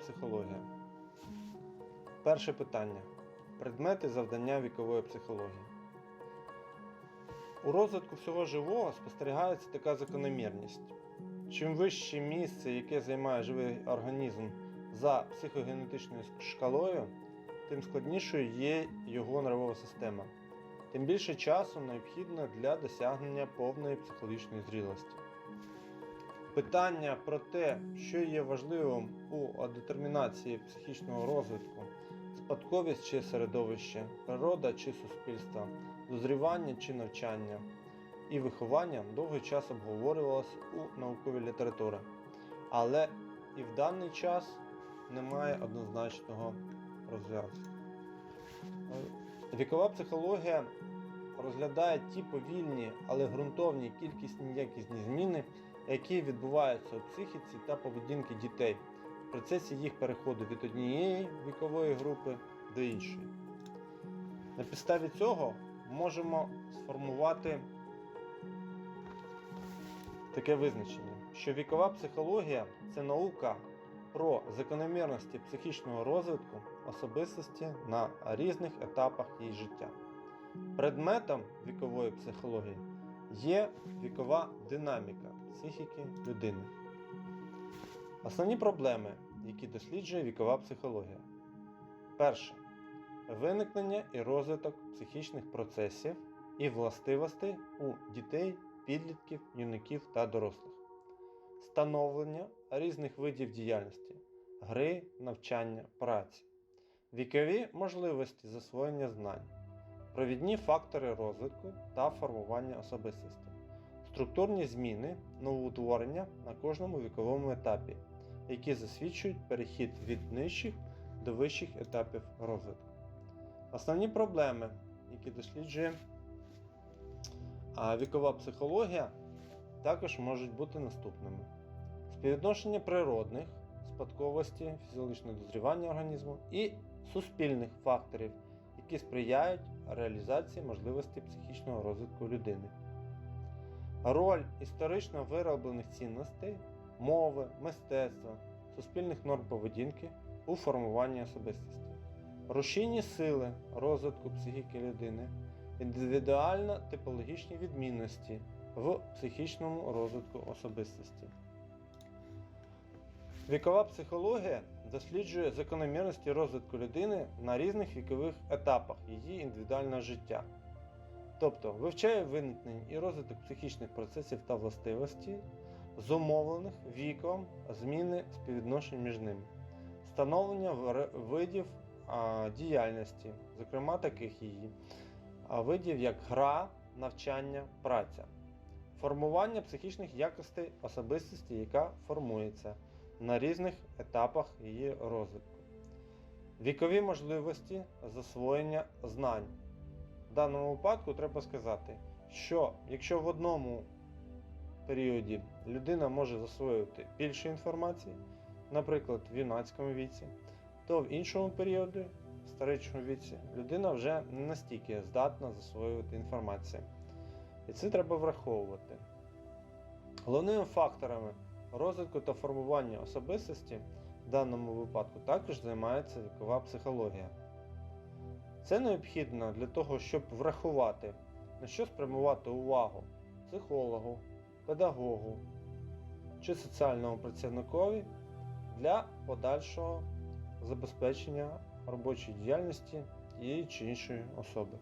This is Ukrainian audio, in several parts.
психологія. Перше питання. Предмети завдання вікової психології. У розвитку всього живого спостерігається така закономірність. Чим вище місце, яке займає живий організм за психогенетичною шкалою, тим складнішою є його нервова система. Тим більше часу необхідно для досягнення повної психологічної зрілості. Питання про те, що є важливим у детермінації психічного розвитку, спадковість чи середовище, природа чи суспільство, дозрівання чи навчання. І виховання довгий час обговорювалося у науковій літературі, але і в даний час немає однозначного розв'язку. Вікова психологія розглядає ті повільні, але ґрунтовні кількісні якісні зміни, які відбуваються у психіці та поведінки дітей в процесі їх переходу від однієї вікової групи до іншої. На підставі цього можемо сформувати таке визначення, що вікова психологія це наука про закономірності психічного розвитку особистості на різних етапах її життя. Предметом вікової психології є вікова динаміка психіки людини. Основні проблеми, які досліджує вікова психологія. Перше. Виникнення і розвиток психічних процесів і властивостей у дітей, підлітків, юнаків та дорослих. Становлення різних видів діяльності, гри, навчання, праці, вікові можливості засвоєння знань, провідні фактори розвитку та формування особистості, структурні зміни, новоутворення на кожному віковому етапі, які засвідчують перехід від нижчих до вищих етапів розвитку. Основні проблеми, які досліджує вікова психологія, також можуть бути наступними: співвідношення природних, спадковості, фізіологічного дозрівання організму і суспільних факторів, які сприяють реалізації можливостей психічного розвитку людини. Роль історично вироблених цінностей, мови, мистецтва, суспільних норм поведінки у формуванні особистості, рушійні сили розвитку психіки людини, індивідуально типологічні відмінності в психічному розвитку особистості. Вікова психологія досліджує закономірності розвитку людини на різних вікових етапах її індивідуального життя. Тобто вивчає виникнення і розвиток психічних процесів та властивостей, зумовлених віком, зміни співвідношень між ними, встановлення видів діяльності, зокрема таких її, видів як гра, навчання, праця, формування психічних якостей особистості, яка формується на різних етапах її розвитку, вікові можливості засвоєння знань. В даному випадку треба сказати, що якщо в одному періоді людина може засвоювати більше інформації, наприклад, в юнацькому віці, то в іншому періоді, в старечому віці, людина вже не настільки здатна засвоювати інформацію. І це треба враховувати. Головними факторами розвитку та формування особистості в даному випадку також займається вікова психологія. Це необхідно для того, щоб врахувати, на що спрямувати увагу психологу, педагогу чи соціальному працівникові для подальшого забезпечення робочої діяльності тієї чи іншої особи.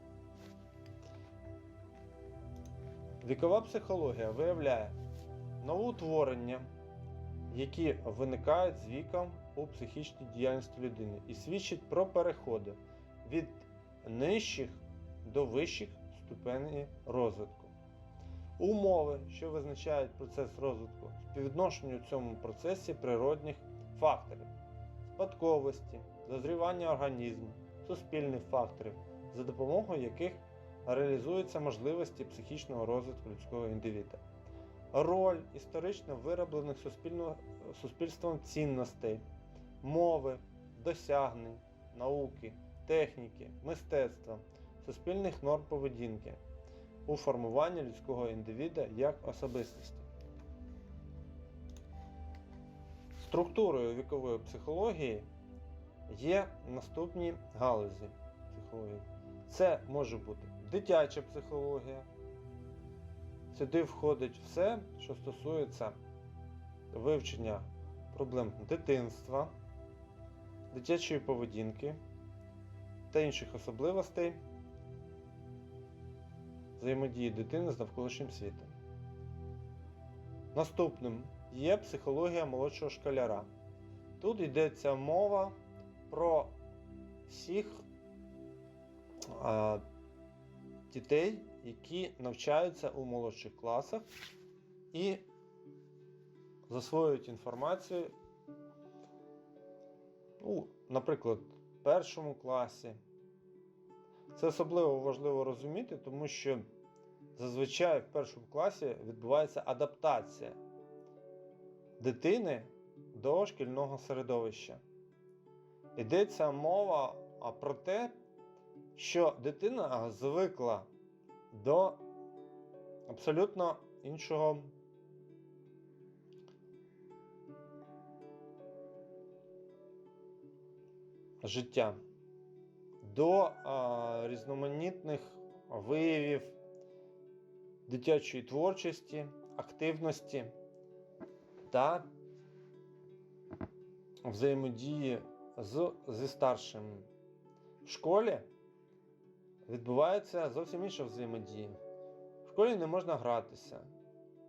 Вікова психологія виявляє новоутворення, які виникають з віком у психічній діяльності людини і свідчать про переходи від нижчих до вищих ступеней розвитку. Умови, що визначають процес розвитку, співвідношенню у цьому процесі природних факторів, спадковості, дозрівання організму, суспільних факторів, за допомогою яких реалізуються можливості психічного розвитку людського індивіда. Роль історично вироблених суспільством цінностей, мови, досягнень, науки, техніки, мистецтва, суспільних норм поведінки у формуванні людського індивіда як особистості. Структурою вікової психології є наступні галузі психології. Це може бути дитяча психологія. Сюди входить все, що стосується вивчення проблем дитинства, дитячої поведінки та інших особливостей взаємодії дитини з навколишнім світом. Наступним є психологія молодшого школяра. Тут йдеться мова про всіх а, дітей, які навчаються у молодших класах і засвоюють інформацію, ну, наприклад, в першому класі. Це особливо важливо розуміти, тому що зазвичай в першому класі відбувається адаптація дитини до шкільного середовища. Йдеться мова про те, що дитина звикла до абсолютно іншого життя, до а, різноманітних виявів дитячої творчості, активності та взаємодії з, зі старшим. В школі відбувається зовсім інша взаємодія. В школі не можна гратися,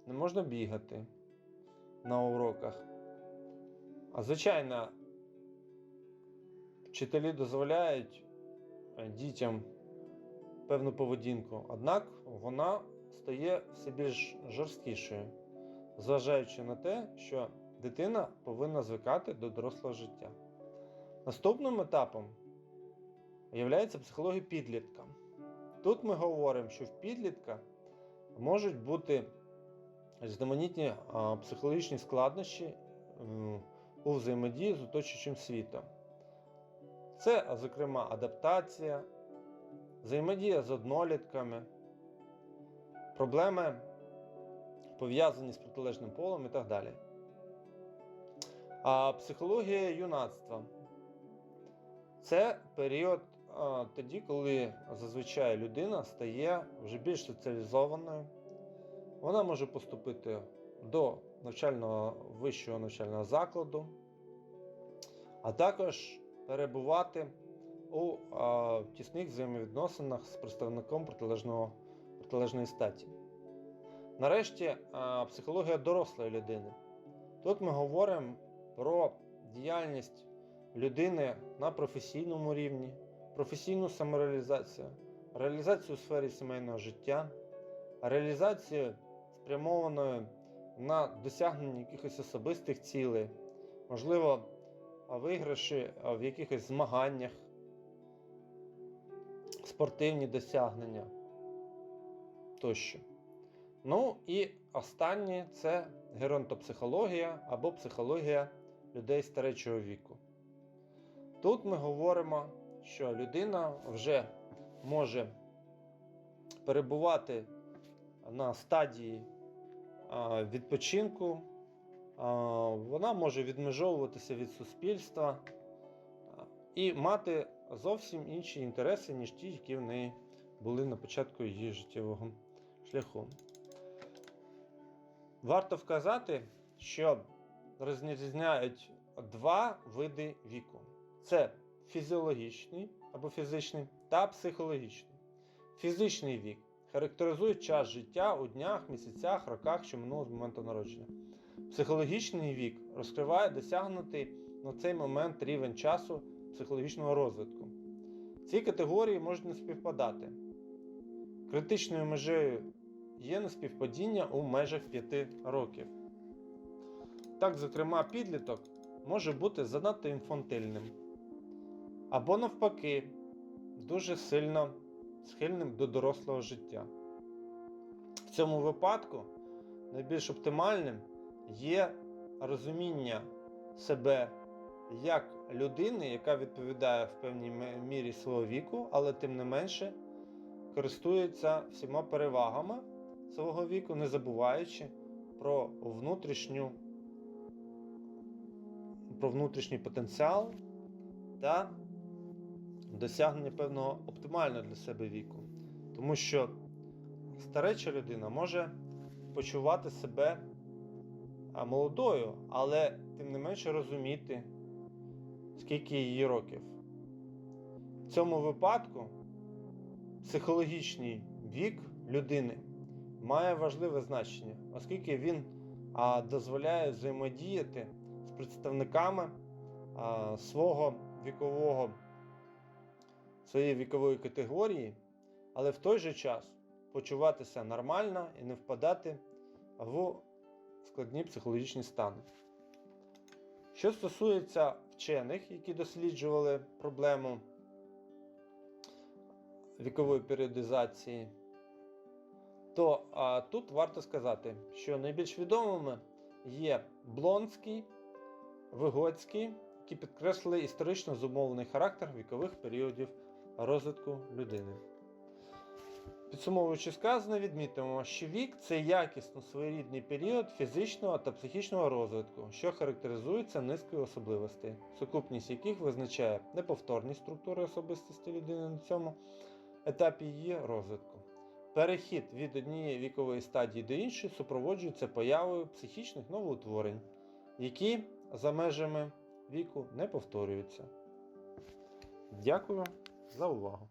не можна бігати на уроках. А звичайно, вчителі дозволяють е, дітям певну поведінку, однак вона стає все більш жорсткішою, зважаючи на те, що дитина повинна звикати до дорослого життя. Наступним етапом є психологія підлітка. Тут ми говоримо, що в підлітка можуть бути різноманітні психологічні складнощі у взаємодії з оточуючим світом. Це, зокрема, адаптація, взаємодія з однолітками, проблеми пов'язані з протилежним полом і так далі. А психологія юнацтва це період тоді, коли зазвичай людина стає вже більш соціалізованою. Вона може поступити до навчального вищого навчального закладу, а також перебувати у тісних взаємовідносинах з представником протилежного, протилежної статі. Нарешті, психологія дорослої людини. Тут ми говоримо про діяльність людини на професійному рівні, професійну самореалізацію, реалізацію у сфері сімейного життя, реалізацію спрямованою на досягнення якихось особистих цілей, можливо, виграші в якихось змаганнях, спортивні досягнення тощо. Ну і останнє це геронтопсихологія або психологія людей старечого віку. Тут ми говоримо, що людина вже може перебувати на стадії відпочинку, вона може відмежовуватися від суспільства і мати зовсім інші інтереси, ніж ті, які в неї були на початку її життєвого шляху. Варто вказати, що розрізняють два види віку: це фізіологічний або фізичний та психологічний. Фізичний вік характеризує час життя у днях, місяцях, роках, що минуло з моменту народження. Психологічний вік розкриває досягнутий на цей момент рівень часу психологічного розвитку. Ці категорії можуть не співпадати. Критичною межею є неспівпадіння у межах 5 років. Так, зокрема, підліток може бути занадто інфантильним. Або, навпаки, дуже сильно схильним до дорослого життя. В цьому випадку найбільш оптимальним є розуміння себе як людини, яка відповідає в певній мірі свого віку, але тим не менше користується всіма перевагами свого віку, не забуваючи про внутрішню про внутрішній потенціал та досягнення певного оптимального для себе віку. Тому що стареча людина може почувати себе молодою, але тим не менше розуміти, скільки її років. В цьому випадку психологічний вік людини має важливе значення, оскільки він дозволяє взаємодіяти з представниками свого вікового, своєї вікової категорії, але в той же час почуватися нормально і не впадати в складні психологічні стани. Що стосується вчених, які досліджували проблему вікової періодизації, то а, тут варто сказати, що найбільш відомими є Блонський, Вигоцький, які підкреслили історично зумовлений характер вікових періодів розвитку людини. Підсумовуючи сказане, відмітимо, що вік це якісно своєрідний період фізичного та психічного розвитку, що характеризується низкою особливостей, сукупність яких визначає неповторність структури особистості людини на цьому етапі її розвитку. Перехід від однієї вікової стадії до іншої супроводжується появою психічних новоутворень, які за межами віку не повторюються. Дякую за увагу!